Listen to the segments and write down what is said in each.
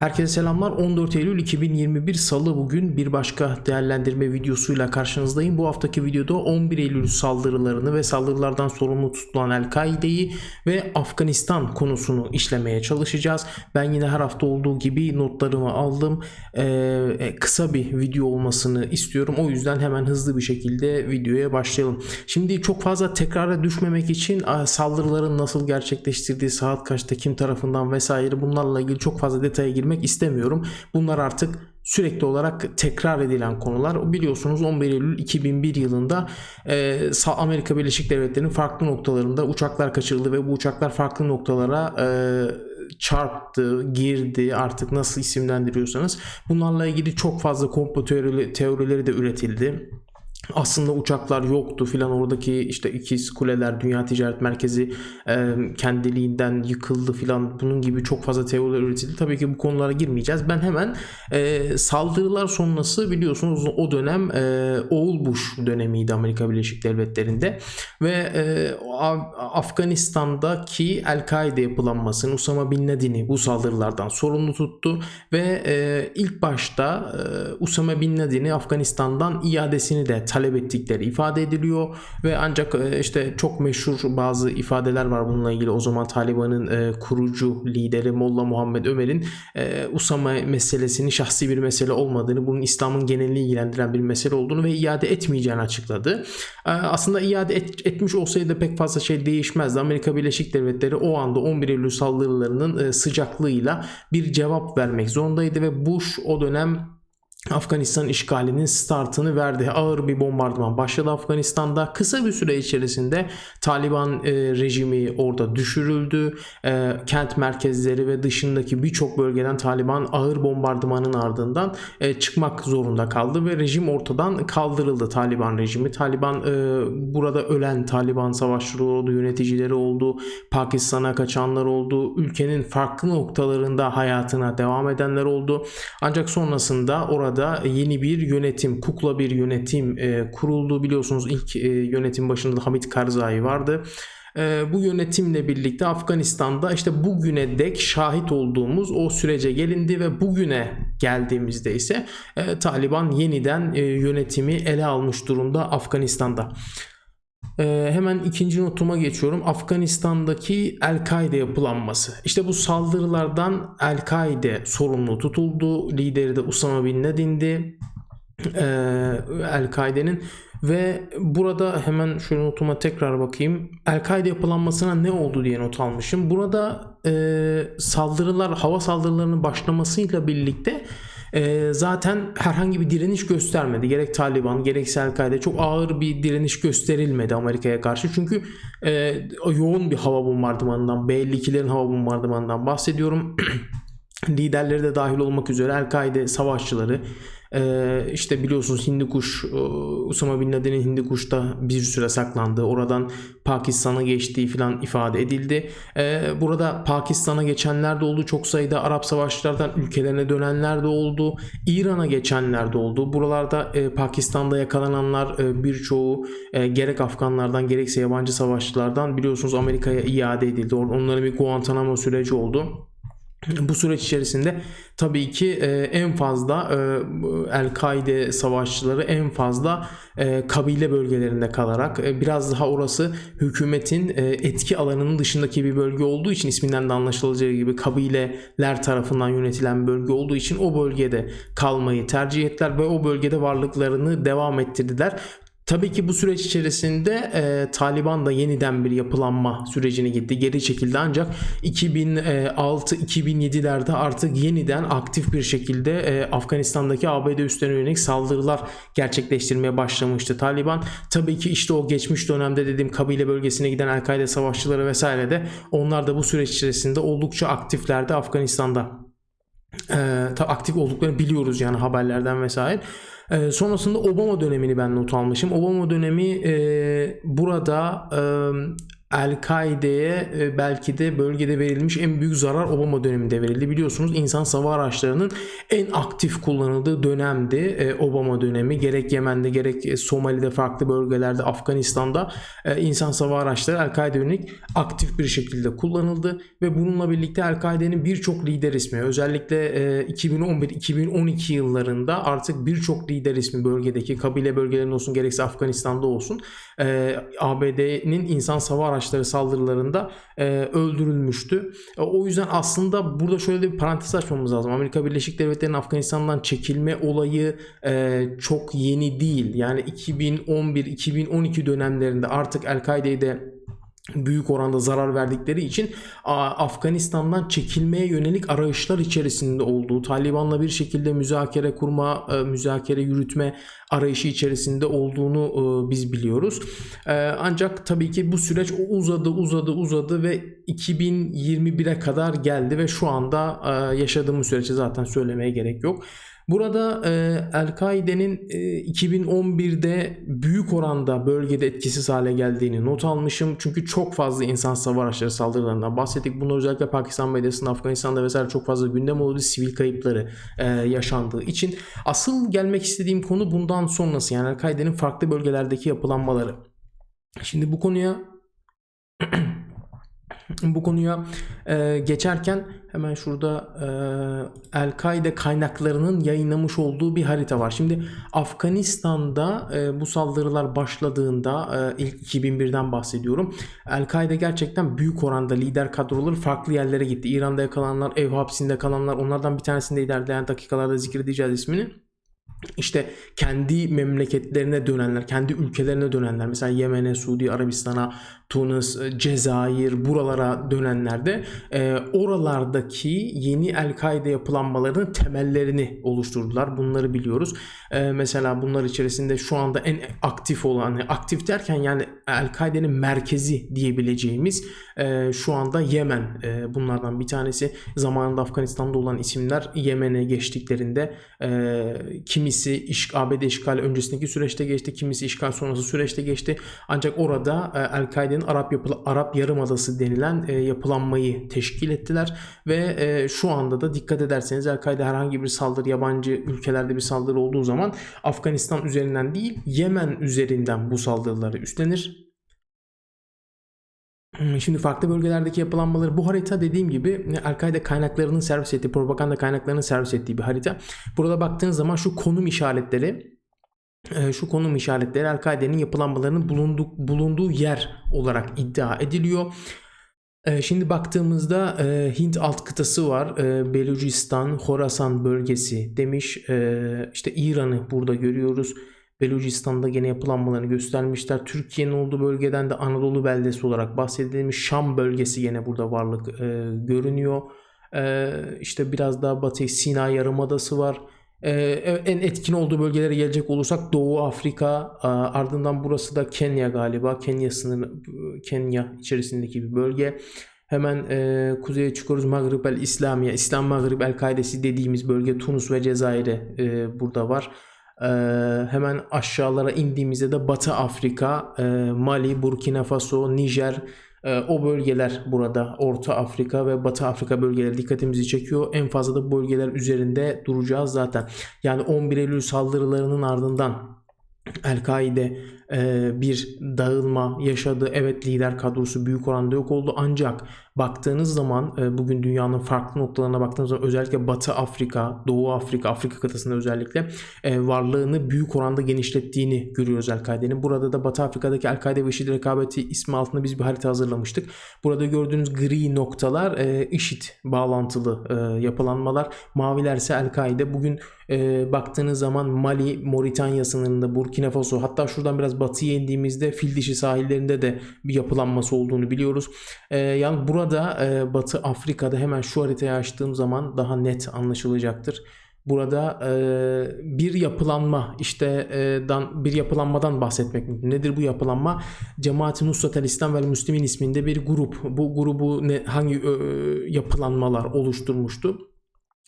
Herkese selamlar. 14 Eylül 2021 Salı bugün bir başka değerlendirme videosuyla karşınızdayım. Bu haftaki videoda 11 Eylül saldırılarını ve saldırılardan sorumlu tutulan El-Kaide'yi ve Afganistan konusunu işlemeye çalışacağız. Ben yine her hafta olduğu gibi notlarımı aldım. Ee, kısa bir video olmasını istiyorum. O yüzden hemen hızlı bir şekilde videoya başlayalım. Şimdi çok fazla tekrara düşmemek için saldırıların nasıl gerçekleştirdiği, saat kaçta, kim tarafından vesaire bunlarla ilgili çok fazla detaya girmek istemiyorum. Bunlar artık sürekli olarak tekrar edilen konular. Biliyorsunuz 11 Eylül 2001 yılında e, Amerika Birleşik Devletleri'nin farklı noktalarında uçaklar kaçırıldı ve bu uçaklar farklı noktalara e, çarptı, girdi artık nasıl isimlendiriyorsanız. Bunlarla ilgili çok fazla komplo teorileri de üretildi aslında uçaklar yoktu filan oradaki işte ikiz kuleler dünya ticaret merkezi e, kendiliğinden yıkıldı filan bunun gibi çok fazla teoriler üretildi. Tabii ki bu konulara girmeyeceğiz. Ben hemen e, saldırılar sonrası biliyorsunuz o dönem e, Oğul Bush dönemiydi Amerika Birleşik Devletleri'nde ve e, Af- Afganistan'daki El-Kaide yapılanmasını Usama Bin Laden'i bu saldırılardan sorumlu tuttu ve e, ilk başta e, Usama Bin Laden'i Afganistan'dan iadesini de talep ettikleri ifade ediliyor ve ancak e, işte çok meşhur bazı ifadeler var bununla ilgili. O zaman Taliban'ın e, kurucu lideri Molla Muhammed Ömer'in e, Usama meselesinin şahsi bir mesele olmadığını, bunun İslam'ın genelini ilgilendiren bir mesele olduğunu ve iade etmeyeceğini açıkladı. Aslında iade et- etmiş olsaydı pek fazla şey değişmezdi. Amerika Birleşik Devletleri o anda 11 Eylül saldırılarının sıcaklığıyla bir cevap vermek zorundaydı ve Bush o dönem Afganistan işgalinin startını verdi. Ağır bir bombardıman başladı Afganistan'da. Kısa bir süre içerisinde Taliban e, rejimi orada düşürüldü. E, kent merkezleri ve dışındaki birçok bölgeden Taliban ağır bombardımanın ardından e, çıkmak zorunda kaldı ve rejim ortadan kaldırıldı Taliban rejimi. Taliban e, burada ölen Taliban savaşçıları oldu, yöneticileri oldu, Pakistan'a kaçanlar oldu, ülkenin farklı noktalarında hayatına devam edenler oldu. Ancak sonrasında orada yeni bir yönetim, kukla bir yönetim e, kuruldu. Biliyorsunuz ilk e, yönetim başında da Hamid Karzai vardı. E, bu yönetimle birlikte Afganistan'da işte bugüne dek şahit olduğumuz o sürece gelindi ve bugüne geldiğimizde ise e, Taliban yeniden e, yönetimi ele almış durumda Afganistan'da. Ee, hemen ikinci notuma geçiyorum. Afganistan'daki El-Kaide yapılanması. İşte bu saldırılardan El-Kaide sorumlu tutuldu. Lideri de Usama Bin Laden'di. Ee, El-Kaide'nin ve burada hemen şöyle notuma tekrar bakayım. El-Kaide yapılanmasına ne oldu diye not almışım. Burada e, saldırılar, hava saldırılarının başlamasıyla birlikte e, zaten herhangi bir direniş göstermedi. Gerek Taliban gerekse El-Kaide çok ağır bir direniş gösterilmedi Amerika'ya karşı. Çünkü e, yoğun bir hava bombardımanından, B-52'lerin hava bombardımanından bahsediyorum. Liderleri de dahil olmak üzere El-Kaide savaşçıları ee, işte biliyorsunuz Hindikuş e, Usama Bin Laden'in Hindikuş'ta bir süre saklandığı oradan Pakistan'a geçtiği filan ifade edildi. Ee, burada Pakistan'a geçenler de oldu. Çok sayıda Arap savaşçılardan ülkelerine dönenler de oldu. İran'a geçenler de oldu. Buralarda e, Pakistan'da yakalananlar e, birçoğu e, gerek Afganlardan gerekse yabancı savaşçılardan biliyorsunuz Amerika'ya iade edildi. Onların bir Guantanamo süreci oldu. Bu süreç içerisinde tabii ki e, en fazla e, El-Kaide savaşçıları en fazla e, kabile bölgelerinde kalarak biraz daha orası hükümetin etki alanının dışındaki bir bölge olduğu için isminden de anlaşılacağı gibi kabileler tarafından yönetilen bölge olduğu için o bölgede kalmayı tercih ettiler ve o bölgede varlıklarını devam ettirdiler. Tabii ki bu süreç içerisinde e, Taliban da yeniden bir yapılanma sürecine gitti. Geri çekildi ancak 2006-2007'lerde artık yeniden aktif bir şekilde e, Afganistan'daki ABD üslerine yönelik saldırılar gerçekleştirmeye başlamıştı Taliban. Tabii ki işte o geçmiş dönemde dediğim kabile bölgesine giden El-Kaide savaşçıları vesaire de onlar da bu süreç içerisinde oldukça aktiflerdi Afganistan'da. E, aktif olduklarını biliyoruz yani haberlerden vesaire. Ee, sonrasında Obama dönemini ben not almışım. Obama dönemi e, burada e, El-Kaide'ye e, belki de bölgede verilmiş en büyük zarar Obama döneminde verildi. Biliyorsunuz insan sava araçlarının en aktif kullanıldığı dönemdi e, Obama dönemi. Gerek Yemen'de gerek e, Somali'de farklı bölgelerde Afganistan'da insan sava araçları El-Kaide yönelik aktif bir şekilde kullanıldı ve bununla birlikte El-Kaide'nin birçok lider ismi özellikle e, 2011-2012 yıllarında artık birçok lider ismi bölgedeki kabile bölgelerinde olsun gerekse Afganistan'da olsun ABD'nin insan sava araçları saldırılarında e, öldürülmüştü. E, o yüzden aslında burada şöyle bir parantez açmamız lazım. Amerika Birleşik Devletleri'nin Afganistan'dan çekilme olayı e, çok yeni değil. Yani 2011-2012 dönemlerinde artık El-Kaide'yi de büyük oranda zarar verdikleri için Afganistan'dan çekilmeye yönelik arayışlar içerisinde olduğu, Taliban'la bir şekilde müzakere kurma, e, müzakere yürütme arayışı içerisinde olduğunu e, biz biliyoruz. E, Ancak tabii ki bu süreç uzadı, uzadı, uzadı ve 2021'e kadar geldi ve şu anda e, yaşadığımız süreci zaten söylemeye gerek yok. Burada e, El-Kaide'nin e, 2011'de büyük oranda bölgede etkisiz hale geldiğini not almışım. Çünkü çok fazla insan sava araçları saldırılarından bahsettik. Bunlar özellikle Pakistan medyasında, Afganistan'da vesaire çok fazla gündem oldu. Sivil kayıpları e, yaşandığı için. Asıl gelmek istediğim konu bundan sonrası. Yani El-Kaide'nin farklı bölgelerdeki yapılanmaları. Şimdi bu konuya bu konuya e, geçerken hemen şurada e, El-Kaide kaynaklarının yayınlamış olduğu bir harita var. Şimdi Afganistan'da e, bu saldırılar başladığında e, ilk 2001'den bahsediyorum. El-Kaide gerçekten büyük oranda lider kadroları farklı yerlere gitti. İran'da yakalananlar, ev hapsinde kalanlar onlardan bir tanesinde ilerleyen dakikalarda zikredeceğiz ismini işte kendi memleketlerine dönenler, kendi ülkelerine dönenler mesela Yemen'e, Suudi Arabistan'a, Tunus, Cezayir buralara dönenler de e, oralardaki yeni El-Kaide yapılanmalarının temellerini oluşturdular. Bunları biliyoruz. E, mesela bunlar içerisinde şu anda en aktif olan, aktif derken yani El-Kaide'nin merkezi diyebileceğimiz e, şu anda Yemen e, bunlardan bir tanesi. Zamanında Afganistan'da olan isimler Yemen'e geçtiklerinde e, kimisi iş, ABD işgal öncesindeki süreçte geçti, kimisi işgal sonrası süreçte geçti. Ancak orada e, El-Kaide'nin Arap yapı, Arap Yarımadası denilen e, yapılanmayı teşkil ettiler ve e, şu anda da dikkat ederseniz El-Kaide herhangi bir saldırı yabancı ülkelerde bir saldırı olduğu zaman Afganistan üzerinden değil Yemen üzerinden bu saldırıları üstlenir. Şimdi farklı bölgelerdeki yapılanmaları bu harita dediğim gibi El-Kaide kaynaklarının servis ettiği, propaganda kaynaklarının servis ettiği bir harita. Burada baktığınız zaman şu konum işaretleri e, şu konum işaretleri El-Kaide'nin yapılanmalarının bulunduğu, bulunduğu yer olarak iddia ediliyor. E, Şimdi baktığımızda e, Hint alt kıtası var. E, Belucistan, Horasan bölgesi demiş. E, işte İran'ı burada görüyoruz. Belucistan'da gene yapılanmalarını göstermişler. Türkiye'nin olduğu bölgeden de Anadolu beldesi olarak bahsedilmiş. Şam bölgesi yine burada varlık e, görünüyor. E, işte biraz daha batı Sina Yarımadası var. Ee, en etkin olduğu bölgelere gelecek olursak Doğu Afrika, ardından burası da Kenya galiba. Kenya sınırı, Kenya içerisindeki bir bölge. Hemen e, kuzeye çıkıyoruz. Maghrib el İslamiye, İslam Maghrib el Kaidesi dediğimiz bölge Tunus ve Cezayir'e e, burada var. E, hemen aşağılara indiğimizde de Batı Afrika, e, Mali, Burkina Faso, Nijer, e, o bölgeler burada Orta Afrika ve Batı Afrika bölgeleri dikkatimizi çekiyor. En fazla da bu bölgeler üzerinde duracağız zaten. Yani 11 Eylül saldırılarının ardından El-Kaide bir dağılma yaşadı. Evet lider kadrosu büyük oranda yok oldu ancak baktığınız zaman e, bugün dünyanın farklı noktalarına baktığınız zaman özellikle Batı Afrika, Doğu Afrika, Afrika kıtasında özellikle e, varlığını büyük oranda genişlettiğini görüyoruz El-Kaide'nin. Burada da Batı Afrika'daki El-Kaide ve IŞİD rekabeti ismi altında biz bir harita hazırlamıştık. Burada gördüğünüz gri noktalar e, IŞİD bağlantılı yapılanmalar. Maviler ise El-Kaide. Bugün baktığınız zaman Mali, Moritanya sınırında, Burkina Faso hatta şuradan biraz batıya indiğimizde fil dişi sahillerinde de bir yapılanması olduğunu biliyoruz. E, yani burada e, Batı Afrika'da hemen şu haritayı açtığım zaman daha net anlaşılacaktır. Burada e, bir yapılanma işte e, dan, bir yapılanmadan bahsetmek mümkün. Nedir bu yapılanma? Cemaat-i Nusrat el-İslam ve Müslümin isminde bir grup. Bu grubu ne, hangi e, yapılanmalar oluşturmuştu?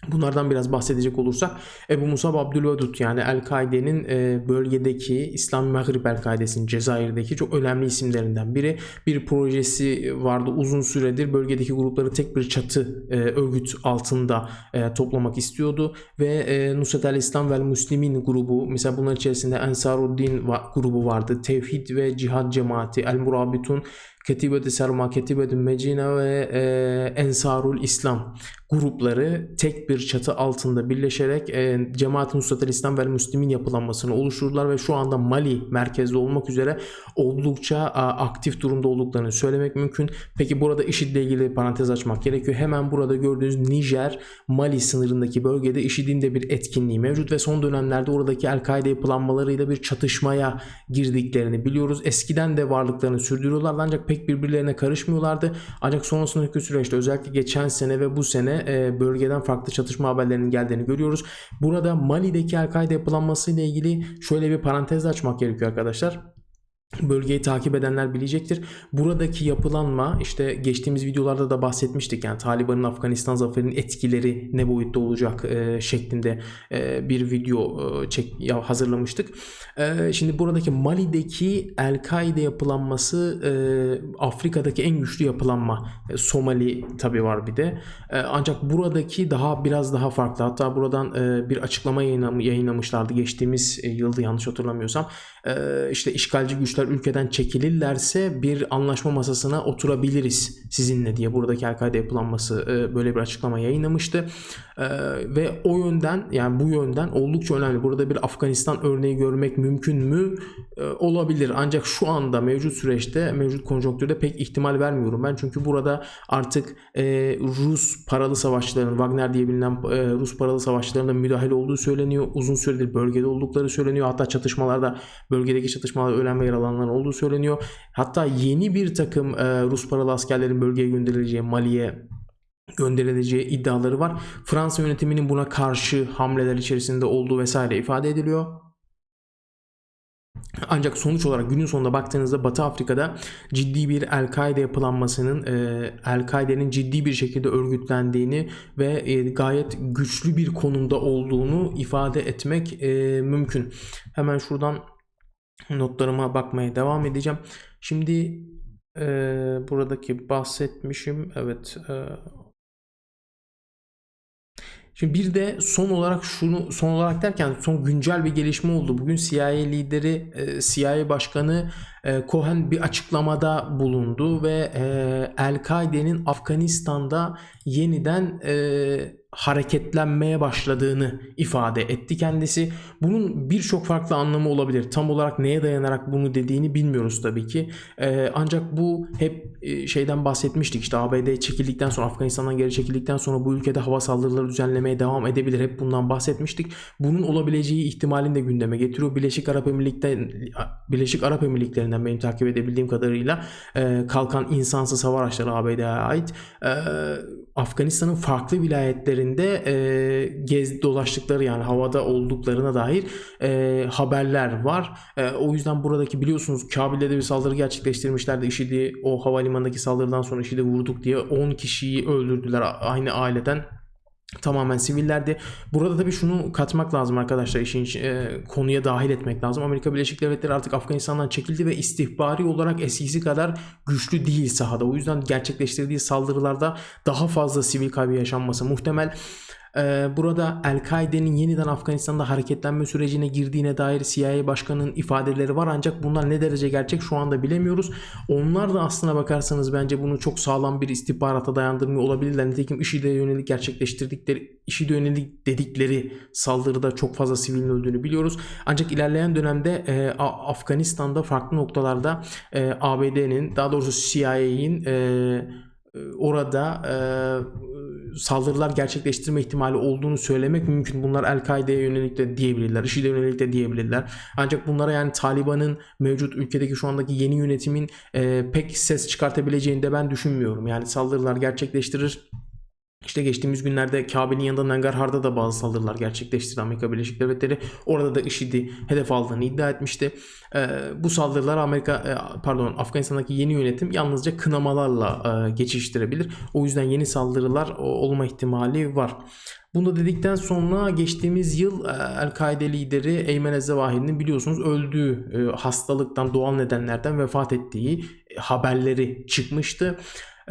Bunlardan biraz bahsedecek olursak Ebu Musab Abdülvedud yani El-Kaide'nin e, bölgedeki İslam Maghrib El-Kaide'sinin Cezayir'deki çok önemli isimlerinden biri. Bir projesi vardı uzun süredir bölgedeki grupları tek bir çatı e, örgüt altında e, toplamak istiyordu ve Nusret el-İslam vel Müslimin grubu mesela bunların içerisinde Ensaruddin grubu vardı. Tevhid ve Cihad Cemaati, El Murabitun Ketibet-i Serma, Ketibet-i Mecina ve e, Ensarul İslam grupları tek bir çatı altında birleşerek e, Cemaat-i Nusrat İslam ve Müslimin yapılanmasını oluşturdular ve şu anda Mali merkezli olmak üzere oldukça a, aktif durumda olduklarını söylemek mümkün. Peki burada IŞİD'le ilgili parantez açmak gerekiyor. Hemen burada gördüğünüz Nijer, Mali sınırındaki bölgede IŞİD'in de bir etkinliği mevcut ve son dönemlerde oradaki El-Kaide yapılanmalarıyla bir çatışmaya girdiklerini biliyoruz. Eskiden de varlıklarını sürdürüyorlardı ancak pek birbirlerine karışmıyorlardı. Ancak sonrasındaki süreçte özellikle geçen sene ve bu sene e, bölgeden farklı çatışma haberlerinin geldiğini görüyoruz. Burada Mali'deki El-Kaide yapılanması ile ilgili şöyle bir parantez açmak gerekiyor arkadaşlar. Bölgeyi takip edenler bilecektir. Buradaki yapılanma işte geçtiğimiz videolarda da bahsetmiştik. Yani Taliban'ın Afganistan zaferinin etkileri ne boyutta olacak e, şeklinde e, bir video e, çek hazırlamıştık. E, şimdi buradaki Mali'deki El-Kaide yapılanması e, Afrika'daki en güçlü yapılanma. E, Somali tabi var bir de. E, ancak buradaki daha biraz daha farklı. Hatta buradan e, bir açıklama yayınlam- yayınlamışlardı geçtiğimiz e, yılda yanlış hatırlamıyorsam. E, işte işgalci güçler ülkeden çekilirlerse bir anlaşma masasına oturabiliriz sizinle diye buradaki El-Kaide yapılanması e, böyle bir açıklama yayınlamıştı. E, ve o yönden yani bu yönden oldukça önemli. Burada bir Afganistan örneği görmek mümkün mü? E, olabilir. Ancak şu anda mevcut süreçte, mevcut konjonktürde pek ihtimal vermiyorum ben. Çünkü burada artık Rus paralı savaşçıların, Wagner diye bilinen Rus paralı savaşçılarının müdahale olduğu söyleniyor. Uzun süredir bölgede oldukları söyleniyor. Hatta çatışmalarda, bölgedeki çatışmalarda ölen ve yaralananların olduğu söyleniyor. Hatta yeni bir takım e, Rus paralı askerlerin bölgeye gönderileceği, Mali'ye gönderileceği iddiaları var. Fransa yönetiminin buna karşı hamleler içerisinde olduğu vesaire ifade ediliyor. Ancak sonuç olarak günün sonunda baktığınızda Batı Afrika'da ciddi bir El-Kaide yapılanmasının, e, El-Kaide'nin ciddi bir şekilde örgütlendiğini ve e, gayet güçlü bir konumda olduğunu ifade etmek e, mümkün. Hemen şuradan notlarıma bakmaya devam edeceğim. Şimdi e, buradaki bahsetmişim. Evet. E, Şimdi bir de son olarak şunu son olarak derken son güncel bir gelişme oldu. Bugün CIA lideri CIA başkanı Cohen bir açıklamada bulundu ve El-Kaide'nin Afganistan'da yeniden hareketlenmeye başladığını ifade etti kendisi. Bunun birçok farklı anlamı olabilir. Tam olarak neye dayanarak bunu dediğini bilmiyoruz tabii ki. Ee, ancak bu hep e, şeyden bahsetmiştik. İşte ABD çekildikten sonra Afganistan'dan geri çekildikten sonra bu ülkede hava saldırıları düzenlemeye devam edebilir. Hep bundan bahsetmiştik. Bunun olabileceği ihtimalini de gündeme getiriyor. Birleşik Arap Emirlikleri Birleşik Arap Emirlikleri'nden benim takip edebildiğim kadarıyla e, kalkan insansız hava araçları ABD'ye ait e, Afganistan'ın farklı vilayetlerinde e, gez dolaştıkları yani havada olduklarına dair e, haberler var. E, o yüzden buradaki biliyorsunuz Kabil'de de bir saldırı gerçekleştirmişlerdi. IŞİD'i o havalimanındaki saldırıdan sonra IŞİD'i vurduk diye 10 kişiyi öldürdüler aynı aileden. Tamamen sivillerdi. Burada tabii şunu katmak lazım arkadaşlar işin e, konuya dahil etmek lazım. Amerika Birleşik Devletleri artık Afganistan'dan çekildi ve istihbari olarak eskisi kadar güçlü değil sahada. O yüzden gerçekleştirdiği saldırılarda daha fazla sivil kaybı yaşanması muhtemel. Ee, burada El-Kaide'nin yeniden Afganistan'da hareketlenme sürecine girdiğine dair CIA başkanının ifadeleri var ancak bunlar ne derece gerçek şu anda bilemiyoruz. Onlar da aslına bakarsanız bence bunu çok sağlam bir istihbarata dayandırmıyor olabilirler. Nitekim IŞİD'e yönelik gerçekleştirdikleri, IŞİD'e yönelik dedikleri saldırıda çok fazla sivilin öldüğünü biliyoruz. Ancak ilerleyen dönemde e, Afganistan'da farklı noktalarda e, ABD'nin daha doğrusu CIA'in e, orada e, saldırılar gerçekleştirme ihtimali olduğunu söylemek mümkün. Bunlar El-Kaide'ye yönelik de diyebilirler, IŞİD'e yönelik de diyebilirler. Ancak bunlara yani Taliban'ın mevcut ülkedeki şu andaki yeni yönetimin e, pek ses çıkartabileceğini de ben düşünmüyorum. Yani saldırılar gerçekleştirir İşte geçtiğimiz günlerde Kabe'nin yanında Nangarhar'da da bazı saldırılar gerçekleştirdi Amerika Birleşik Devletleri. Orada da IŞİD'i hedef aldığını iddia etmişti. Ee, bu saldırıları Amerika e, pardon Afganistan'daki yeni yönetim yalnızca kınamalarla e, geçiştirebilir. O yüzden yeni saldırılar olma ihtimali var. Bunu dedikten sonra geçtiğimiz yıl e, El-Kaide lideri Eymen Ezzevahiri'nin biliyorsunuz öldüğü e, hastalıktan doğal nedenlerden vefat ettiği e, haberleri çıkmıştı.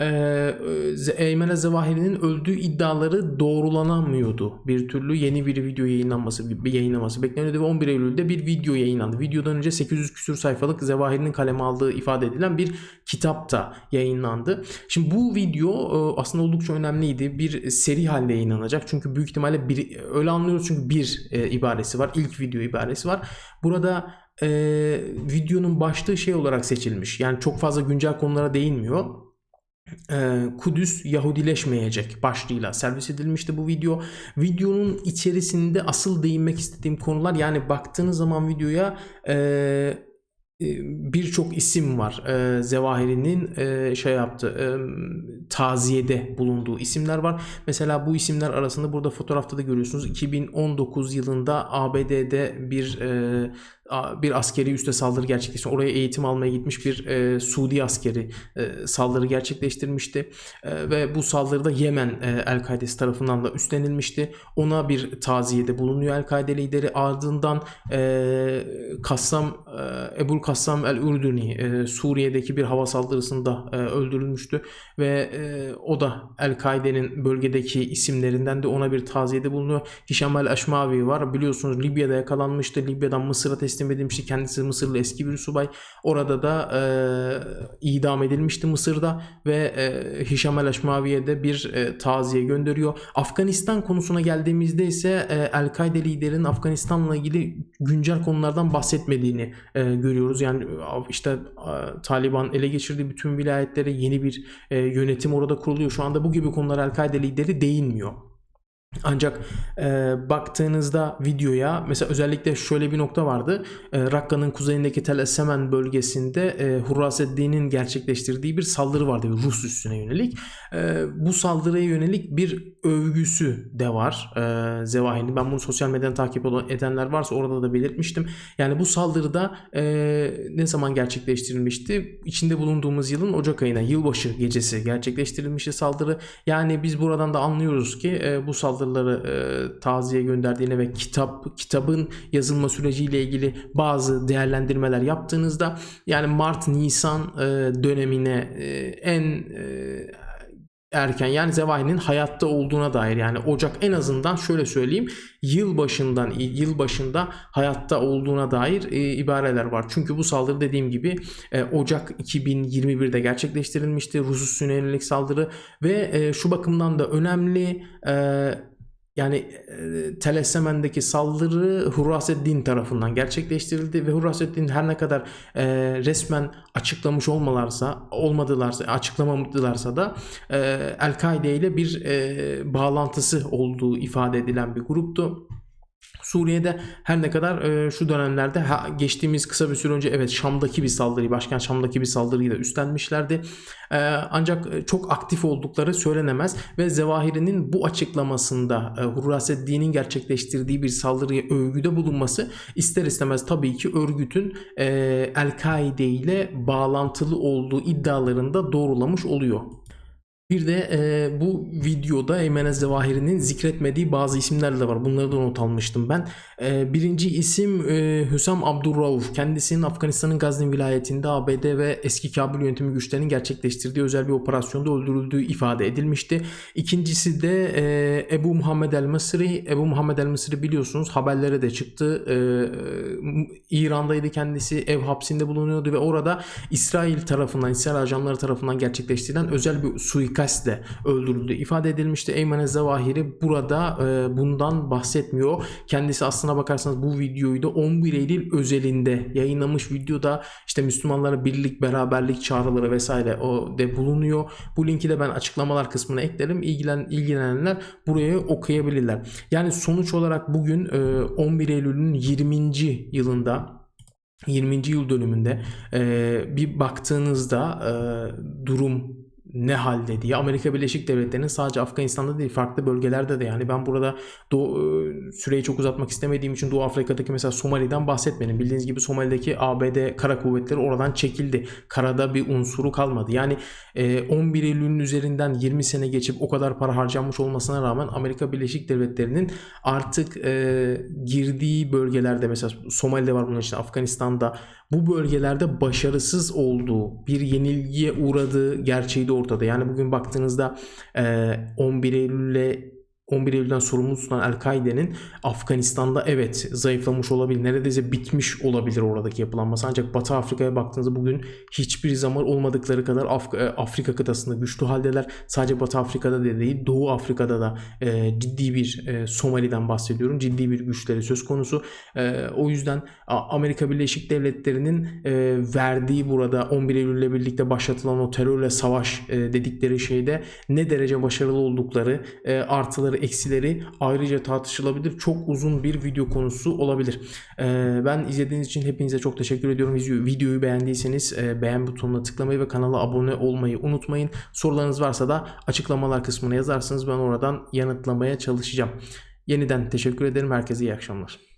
Ee, Ze- Eymen Ezzevahiri'nin öldüğü iddiaları doğrulanamıyordu. Bir türlü yeni bir video yayınlanması, bir yayınlaması bekleniyordu ve 11 Eylül'de bir video yayınlandı. Videodan önce 800 küsür sayfalık Zevahiri'nin kaleme aldığı ifade edilen bir kitap da yayınlandı. Şimdi bu video e, aslında oldukça önemliydi. Bir seri halde yayınlanacak. Çünkü büyük ihtimalle bir, öyle anlıyoruz çünkü bir e, ibaresi var. İlk video ibaresi var. Burada e, videonun başlığı şey olarak seçilmiş. Yani çok fazla güncel konulara değinmiyor. Ee, Kudüs Yahudileşmeyecek başlığıyla servis edilmişti bu video. Videonun içerisinde asıl değinmek istediğim konular yani baktığınız zaman videoya e, e, birçok isim var. E, Zevahiri'nin e, şey yaptı taziyede bulunduğu isimler var. Mesela bu isimler arasında burada fotoğrafta da görüyorsunuz. 2019 yılında ABD'de bir bir askeri üste saldırı gerçekleştirmiş. Oraya eğitim almaya gitmiş bir e, Suudi askeri e, saldırı gerçekleştirmişti. E, ve bu saldırıda Yemen e, El-Kaide'si tarafından da üstlenilmişti. Ona bir taziyede bulunuyor El-Kaide lideri. Ardından e, Kassam e, Ebul Kassam el-Ürdüni e, Suriye'deki bir hava saldırısında e, öldürülmüştü ve e, o da El-Kaide'nin bölgedeki isimlerinden de ona bir taziyede bulunuyor. Hişam el-Aşmavi var. Biliyorsunuz Libya'da yakalanmıştı. Libya'dan Mısır'a teslim edilmişti. Kendisi Mısırlı eski bir subay. Orada da e, idam edilmişti Mısır'da ve e, Hişam el-Aşmavi'ye de bir e, taziye gönderiyor. Afganistan konusuna geldiğimizde ise e, El-Kaide liderinin Afganistan'la ilgili güncel konulardan bahsetmediğini e, görüyoruz. Yani işte e, Taliban ele geçirdiği bütün vilayetlere yeni bir e, yönetim orada kuruluyor. Şu anda bu gibi konulara El-Kaide lideri değinmiyor. Ancak e, baktığınızda videoya mesela özellikle şöyle bir nokta vardı. E, Rakka'nın kuzeyindeki Tel Essemen bölgesinde e, Hurraseddin'in gerçekleştirdiği bir saldırı vardı Rus üstüne yönelik. E, bu saldırıya yönelik bir övgüsü de var e, Zevahir'in. Ben bunu sosyal medyadan takip edenler varsa orada da belirtmiştim. Yani bu saldırıda e, ne zaman gerçekleştirilmişti? İçinde bulunduğumuz yılın Ocak ayına, yılbaşı gecesi gerçekleştirilmişti saldırı. Yani biz buradan da anlıyoruz ki e, bu saldırıları e, taziye gönderdiğine ve kitap kitabın yazılma süreciyle ilgili bazı değerlendirmeler yaptığınızda yani Mart Nisan e, dönemine e, en e, erken yani Zevahi'nin hayatta olduğuna dair yani Ocak en azından şöyle söyleyeyim yıl başından yıl başında hayatta olduğuna dair e, ibareler var. Çünkü bu saldırı dediğim gibi e, Ocak 2021'de gerçekleştirilmişti. Rus üssüne yönelik saldırı ve e, şu bakımdan da önemli e, yani e, Tel Essemen'deki saldırı Hurraseddin tarafından gerçekleştirildi ve Hurraseddin her ne kadar e, resmen açıklamış olmalarsa olmadılarsa açıklamadılarsa da e, El-Kaide ile bir e, bağlantısı olduğu ifade edilen bir gruptu. Suriye'de her ne kadar e, şu dönemlerde ha, geçtiğimiz kısa bir süre önce evet Şam'daki bir saldırıyı, başkent Şam'daki bir saldırıyı da üstlenmişlerdi. E, ancak e, çok aktif oldukları söylenemez ve Zevahiri'nin bu açıklamasında e, Hurraseddin'in gerçekleştirdiği bir saldırıya övgüde bulunması ister istemez tabii ki örgütün e, El-Kaide ile bağlantılı olduğu iddialarında doğrulamış oluyor. Bir de e, bu videoda Eymen Zevahiri'nin zikretmediği bazı isimler de var. Bunları da not almıştım ben. E, birinci isim e, Hüsam Abdurrauf. Kendisinin Afganistan'ın Gazni vilayetinde ABD ve eski Kabil yönetimi güçlerinin gerçekleştirdiği özel bir operasyonda öldürüldüğü ifade edilmişti. İkincisi de e, Ebu Muhammed El Mısri. Ebu Muhammed El Mısri biliyorsunuz haberlere de çıktı. E, İran'daydı kendisi. Ev hapsinde bulunuyordu ve orada İsrail tarafından, İsrail ajanları tarafından gerçekleştirilen özel bir suikastle öldürüldü ifade edilmişti. Eymen Zavahiri burada e, bundan bahsetmiyor. Kendisi aslına bakarsanız bu videoyu da 11 Eylül özelinde yayınlamış videoda işte Müslümanlara birlik, beraberlik çağrıları vesaire o de bulunuyor. Bu linki de ben açıklamalar kısmına eklerim. İlgilen, ilgilenenler buraya okuyabilirler. Yani sonuç olarak bugün e, 11 Eylül'ün 20. yılında 20. yıl dönümünde e, bir baktığınızda e, durum ne halde diye. Amerika Birleşik Devletleri'nin sadece Afganistan'da değil farklı bölgelerde de yani ben burada Doğu, e, süreyi çok uzatmak istemediğim için Doğu Afrika'daki mesela Somali'den bahsetmedim. Bildiğiniz gibi Somali'deki ABD kara kuvvetleri oradan çekildi. Karada bir unsuru kalmadı. Yani e, 11 Eylül'ün üzerinden 20 sene geçip o kadar para harcanmış olmasına rağmen Amerika Birleşik Devletleri'nin artık e, girdiği bölgelerde mesela Somali'de var bunun için Afganistan'da bu bölgelerde başarısız olduğu, bir yenilgiye uğradığı gerçeği de ortada. Yani bugün baktığınızda e, 11 Eylül'le 11 Eylül'den sorumlu tutulan El-Kaide'nin Afganistan'da evet zayıflamış olabilir. Neredeyse bitmiş olabilir oradaki yapılanması. Ancak Batı Afrika'ya baktığınızda bugün hiçbir zaman olmadıkları kadar Af- e, Afrika kıtasında güçlü haldeler. Sadece Batı Afrika'da da değil Doğu Afrika'da da e, ciddi bir e, Somali'den bahsediyorum. Ciddi bir güçleri söz konusu. E, o yüzden Amerika Birleşik Devletleri'nin e, verdiği burada 11 Eylül'le birlikte başlatılan o terörle savaş e, dedikleri şeyde ne derece başarılı oldukları e, artıları eksileri ayrıca tartışılabilir. Çok uzun bir video konusu olabilir. E, ben izlediğiniz için hepinize çok teşekkür ediyorum. Video, videoyu beğendiyseniz e, beğen butonuna tıklamayı ve kanala abone olmayı unutmayın. Sorularınız varsa da açıklamalar kısmına yazarsınız. Ben oradan yanıtlamaya çalışacağım. Yeniden teşekkür ederim. Herkese iyi akşamlar.